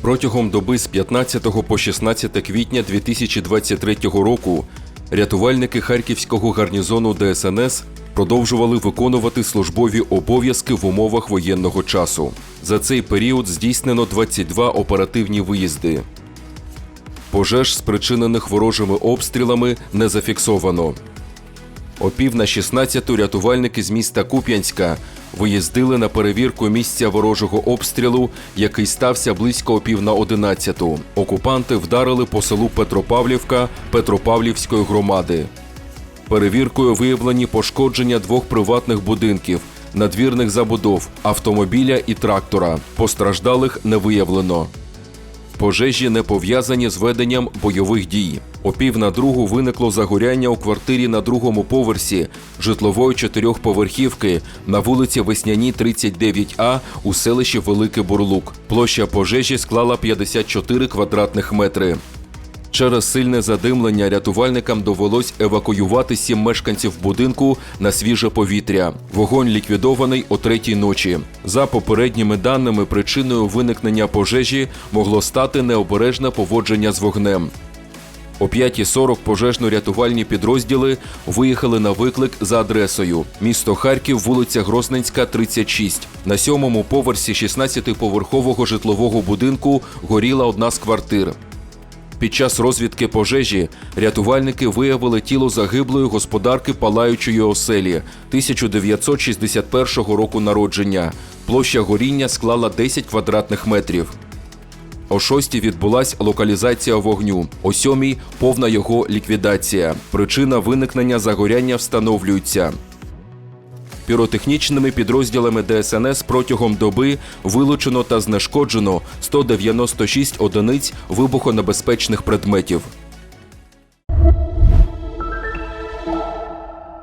Протягом доби з 15 по 16 квітня 2023 року рятувальники Харківського гарнізону ДСНС продовжували виконувати службові обов'язки в умовах воєнного часу. За цей період здійснено 22 оперативні виїзди. Пожеж, спричинених ворожими обстрілами, не зафіксовано. О пів на 16 рятувальники з міста Куп'янська виїздили на перевірку місця ворожого обстрілу, який стався близько о пів на 11. Окупанти вдарили по селу Петропавлівка Петропавлівської громади. Перевіркою виявлені пошкодження двох приватних будинків, надвірних забудов, автомобіля і трактора. Постраждалих не виявлено. Пожежі не пов'язані з веденням бойових дій. О пів на другу виникло загоряння у квартирі на другому поверсі житлової чотирьохповерхівки на вулиці Весняній, 39А у селищі Великий Бурлук. Площа пожежі склала 54 квадратних метри. Через сильне задимлення рятувальникам довелось евакуювати сім мешканців будинку на свіже повітря. Вогонь ліквідований о третій ночі. За попередніми даними, причиною виникнення пожежі могло стати необережне поводження з вогнем. О 5.40 пожежно-рятувальні підрозділи виїхали на виклик за адресою місто Харків, вулиця Грозненська, 36. На сьомому поверсі 16-поверхового житлового будинку горіла одна з квартир. Під час розвідки пожежі рятувальники виявили тіло загиблої господарки палаючої оселі 1961 року народження. Площа горіння склала 10 квадратних метрів. О шостій відбулась локалізація вогню. О сьомій повна його ліквідація. Причина виникнення загоряння встановлюється. Піротехнічними підрозділами ДСНС протягом доби вилучено та знешкоджено 196 одиниць вибухонебезпечних предметів.